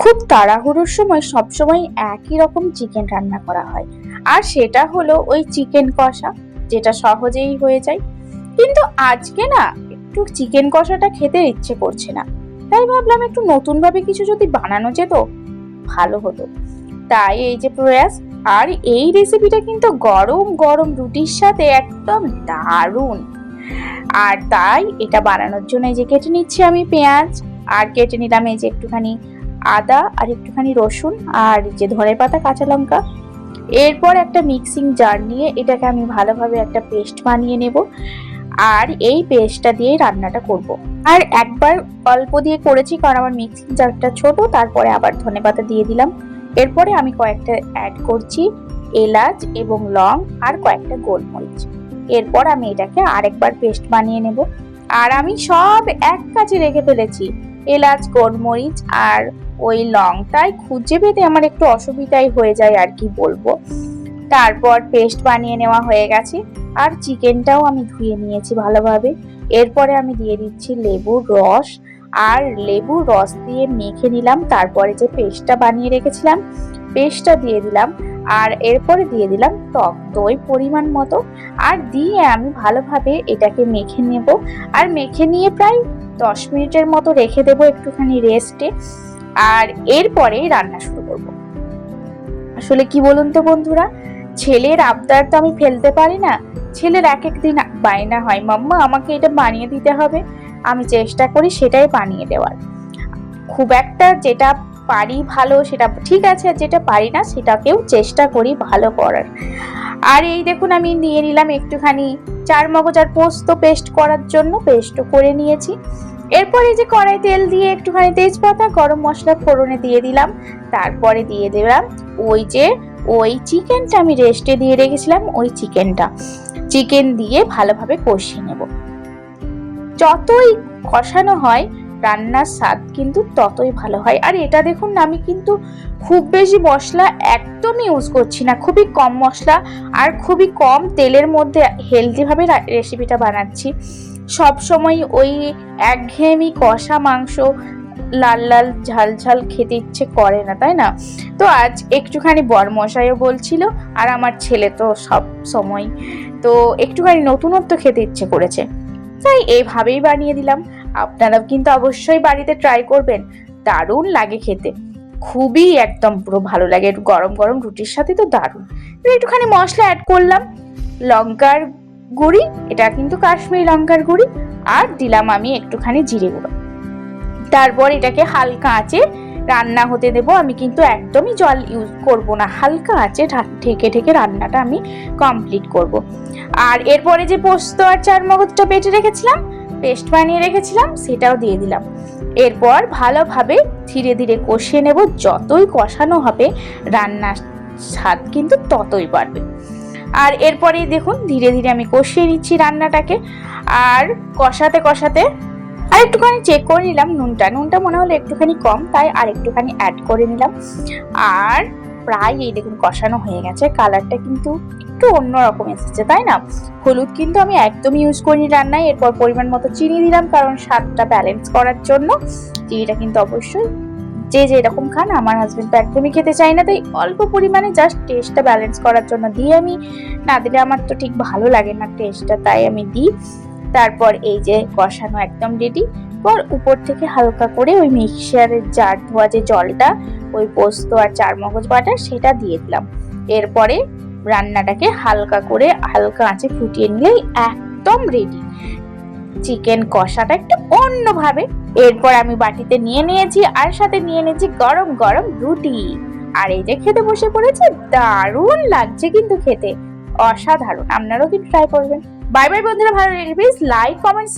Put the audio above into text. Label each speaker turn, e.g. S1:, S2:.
S1: খুব তাড়াহুড়োর সময় সবসময় একই রকম চিকেন রান্না করা হয়। আর সেটা হলো ওই চিকেন কষা, যেটা সহজেই হয়ে যায়। কিন্তু আজকে না, একটু চিকেন কষাটা খেতে ইচ্ছে করছে না। তাই ভাবলাম একটু নতুন ভাবে কিছু যদি বানানো যেত, ভালো হতো। তাই এই যে প্রয়াস, আর এই রেসিপিটা কিন্তু গরম গরম রুটির সাথে একদম দারুণ। আর তাই এটা বানানোর জন্য এই যে কেটে নিচ্ছি আমি পেঁয়াজ, আর কেটে নিলাম এই যে একটুখানি আদা আর একটুখানি রসুন আর যে ধনে পাতা, কাঁচা লঙ্কা। এরপর একটা মিক্সিং জার নিয়ে এটাকে আমি ভালোভাবে একটা পেস্ট বানিয়ে নেব আর এই পেস্টটা দিয়ে রান্নাটা করব। আর একবার অল্প দিয়ে করেছি কারণ আমার মিক্সিং জারটা ছোট, তারপরে আবার ধনে পাতা দিয়ে দিলাম। এরপরে আমি কয়েকটা অ্যাড করছি এলাচ এবং লং আর কয়েকটা গোলমরিচ। এরপর আমি এটাকে আরেকবার পেস্ট বানিয়ে নেব। আর আমি সব এক কাছে রেখে ফেলেছি। এলাচ, গোলমরিচ আর ওই লংটাই খুঁজে পেতে আমার একটু অসুবিধাই হয়ে যায় আর কি বলব। তারপর পেস্ট বানিয়ে নেওয়া হয়ে গেছে আর চিকেনটাও আমি ধুয়ে নিয়েছি ভালোভাবে। এরপরে আমি দিয়ে দিচ্ছি লেবুর রস আর লেবুর রস দিয়ে মেখে নিলাম। তারপরে যে পেস্টটা বানিয়ে রেখেছিলাম, পেস্টটা দিয়ে দিলাম আর এরপরে দিয়ে দিলাম টক দই পরিমাণ মতো। আর দিয়ে আমি ভালোভাবে এটাকে মেখে নেব। আর মেখে নিয়ে প্রায় দশ মিনিটের মতো রেখে দেবো একটুখানি রেস্টে আর এরপরে রান্না শুরু করব। আসলে কি বলুন তো বন্ধুরা, ছেলের আবদার তো আমি ফেলতে পারি না। ছেলের এক একদিন বায়না হয়, মাম্মা, আমাকে এটা বানিয়ে দিতে হবে। আমি চেষ্টা করি সেটাই বানিয়ে দেওয়ার। খুব একটা যেটা পারি ভালো সেটা, ঠিক আছে, যেটা পারি না সেটাকেও চেষ্টা করি ভালো করার। আর এই দেখুন, আমি নিয়ে নিলাম একটুখানি চার মগজ আর পোস্ত পেস্ট করার জন্য পেস্টও করে নিয়েছি। এরপরে যে কড়াই তেল দিয়ে একটুখানি তেজপাতা, গরম মশলা ফোড়নে দিয়ে দিলাম। তারপরে দিয়ে দিলাম ওই যে, ওই চিকেনটা আমি রেস্টে দিয়ে রেখেছিলাম, ওই চিকেনটা। চিকেন দিয়ে ভালোভাবে কষিয়ে নেব। যতই কষানো হয় রান্নার স্বাদ কিন্তু ততই ভালো হয়। আর এটা দেখুন না, আমি কিন্তু খুব বেশি মশলা একদমই ইউজ করছি না। খুবই কম মশলা আর খুবই কম তেলের মধ্যে হেলদিভাবে রেসিপিটা বানাচ্ছি। সব সময় ওই একঘেয়েমি কষা মাংস লাল লাল ঝাল ঝাল খেতে ইচ্ছে করে না, তাই না? তো আজ একটুখানি বরমশাইও বলছিল আর আমার ছেলে তো সব সময়। তো একটুখানি নতুনত্ব খেতে ইচ্ছে করেছে। তাই এইভাবেই বানিয়ে দিলাম। আপনারাও কিন্তু অবশ্যই বাড়িতে ট্রাই করবেন। দারুণ লাগে খেতে। খুবই একদম পুরো ভালো লাগে। একটু গরম গরম রুটির সাথে তো দারুণ। একটুখানি মশলা অ্যাড করলাম। লঙ্কার গুঁড়ি, এটা কিন্তু কাশ্মীরি লঙ্কার গুঁড়ি, আর দিলাম আমি একটুখানি জিরে গুঁড়ো। তারপর এটাকে হালকা আঁচে রান্না হতে দেব। আমি কিন্তু একদমই জল ইউজ করব না। হালকা আঁচে ঢেকে ঢেকে রান্নাটা আমি কমপ্লিট করব। আর এরপরে যে পোস্ত আর চার মগজটা বেটে রেখেছিলাম পেস্ট বানিয়ে রেখেছিলাম, সেটাও দিয়ে দিলাম। এরপর ভালোভাবে ধীরে ধীরে কষিয়ে নেব, যতই কষানো হবে, রান্নার স্বাদ কিন্তু ততই বাড়বে। আর এরপরে দেখুন, ধীরে ধীরে আমি কষিয়ে নিচ্ছি রান্নাটাকে। আর কষাতে কষাতে আর একটুখানি চেক করে নিলাম নুনটা। নুনটা মনে হলো একটুখানি কম, তাই আর একটুখানি অ্যাড করে নিলাম। আর প্রায় এই দেখুন কষানো হয়ে গেছে। কালারটা কিন্তু একটু অন্যরকম এসেছে, তাই না? হলুদ কিন্তু আমি একদমই ইউজ করিনি রান্নায়, এরপর পরিমাণ মতো চিনি দিলাম কারণ স্বাদটা ব্যালেন্স করার জন্য। চিনিটা কিন্তু অবশ্যই যে যে এরকম খান, আমার হাজবেন্ড তো একদমই খেতে চাই না, তাই অল্প পরিমাণে জাস্ট টেস্টটা ব্যালেন্স করার জন্য দিয়ে আমি। না দিলে আমার তো ঠিক ভালো লাগে না টেস্টটা তাই আমি দিই। তারপর এই যে কষানো একদম রেডি পর উপর থেকে হালকা করে ওই মিক্সারের জার ধোয়া যে জলটা, ওই পোস্ত আর চার মগজ বাটা, সেটা দিয়ে দিলাম। এরপরে রান্নাটাকে হালকা করে হালকা আঁচে ফুটিয়ে নিলেই একদম রেডি চিকেন কষাটা একটু অন্যভাবে। এরপর আমি বাটিতে নিয়ে নিয়েছি, আর সাথে নিয়ে নিয়েছি গরম গরম রুটি। আর এই যে খেতে বসে পড়েছে, দারুণ লাগছে কিন্তু খেতে। অসাধারণ, আপনারাও কিন্তু ট্রাই করবেন। বাই বাই বন্ধুরা ভালো প্লিজ লাইক কমেন্ট